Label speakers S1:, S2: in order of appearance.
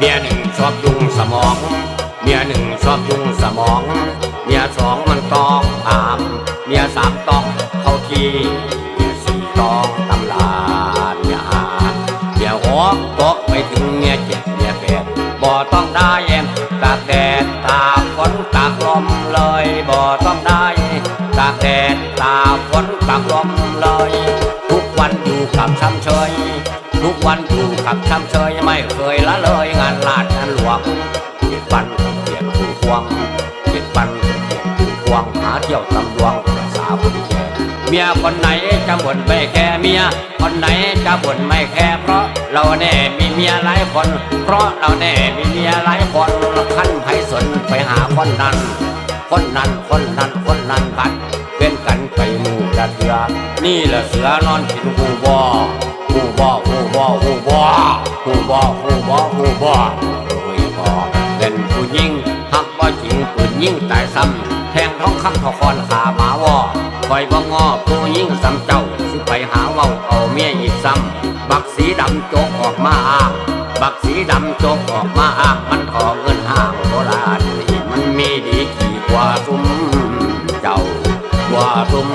S1: เมียหนึ่งชอบยุ่งสมอง เมียหนึ่งชอบยุ่งสมอง เมียสองมันต้องตาม เมียสามต้องเข้าทีเมียสี่ต้องตำลาเมียห้าเมียหกตกไปถึงเมียเจ็ดเมียแปดบ่ต้องได้แอมตากแดดตากฝนตากลมเลยบ่ต้องได้ตากแดดตากฝนตากลมเลย ทุกวันอยู่กับช้ำเชย วันอยู่กับช้ำเชยไม่เคยละเลยงานลาดงานหลวงเจ็ดวันเปลี่ยนผู้ควงเจ็ดวันเปลี่ยนผู้ควงหาเที่ยวตำดวงสาวคนแก่เมียคนไหนจะบ่นไม่แค่เมีย คนไหนจะบ่นไม่แค่เพราะเราแน่มีเมียหลายคน เพราะเราแน่มีเมียหลายคนขั้นไผสนไปหาคนนั้น คนนั้นคนนั้นคนนั้นกันเป็นกันไปหมู่ละเถือนี่แหละเสือนอนกินหูบอหูบอบูบอ บ่อหูบ่อหูบ่ผู้บ่เป็นผู้ยิงหักบ่จริงปืนยิงตายซ้ำแทงท้องคำทอคอนขาหมาวอคอยบ่งอผู้ยิงซ้ำเจ้าสิไปหาเว้าเอาเมียอีกซ้ำบักสีดำโจกออกมาบักสีดำโจกออกมามันทอเงินห้าโบราณมันมีดีขี่กว่าซุ้มเจ้ากว่าซุ้ม